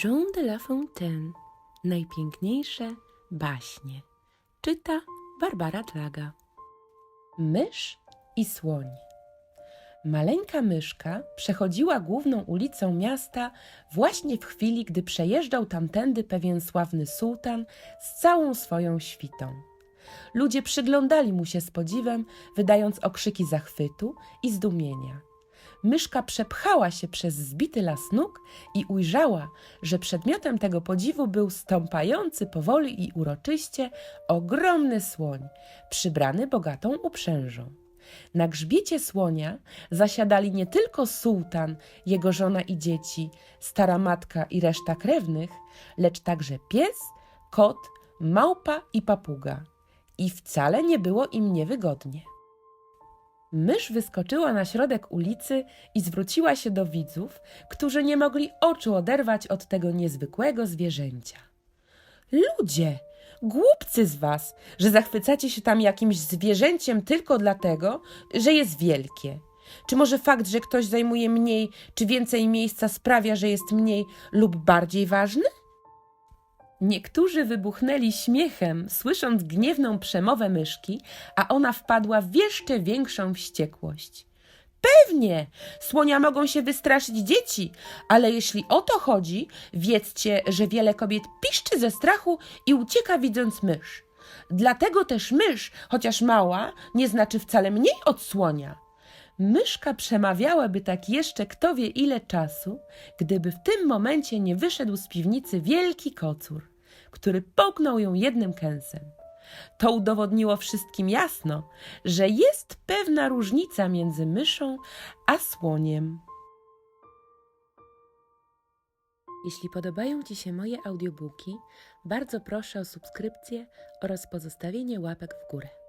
Jean de La Fontaine. Najpiękniejsze baśnie. Czyta Barbara Tlaga. Mysz i słoń. Maleńka myszka przechodziła główną ulicą miasta właśnie w chwili, gdy przejeżdżał tamtędy pewien sławny sułtan z całą swoją świtą. Ludzie przyglądali mu się z podziwem, wydając okrzyki zachwytu i zdumienia. Myszka przepchała się przez zbity las nóg i ujrzała, że przedmiotem tego podziwu był stąpający powoli i uroczyście ogromny słoń, przybrany bogatą uprzężą. Na grzbiecie słonia zasiadali nie tylko sułtan, jego żona i dzieci, stara matka i reszta krewnych, lecz także pies, kot, małpa i papuga. I wcale nie było im niewygodnie. Mysz wyskoczyła na środek ulicy i zwróciła się do widzów, którzy nie mogli oczu oderwać od tego niezwykłego zwierzęcia. Ludzie, głupcy z was, że zachwycacie się tam jakimś zwierzęciem tylko dlatego, że jest wielkie. Czy może fakt, że ktoś zajmuje mniej czy więcej miejsca sprawia, że jest mniej lub bardziej ważny? Niektórzy wybuchnęli śmiechem, słysząc gniewną przemowę myszki, a ona wpadła w jeszcze większą wściekłość. Pewnie, słonia mogą się wystraszyć dzieci, ale jeśli o to chodzi, wiedzcie, że wiele kobiet piszczy ze strachu i ucieka widząc mysz. Dlatego też mysz, chociaż mała, nie znaczy wcale mniej od słonia. Myszka przemawiałaby tak jeszcze kto wie ile czasu, gdyby w tym momencie nie wyszedł z piwnicy wielki kocur, który połknął ją jednym kęsem. To udowodniło wszystkim jasno, że jest pewna różnica między myszą a słoniem. Jeśli podobają Ci się moje audiobooki, bardzo proszę o subskrypcję oraz pozostawienie łapek w górę.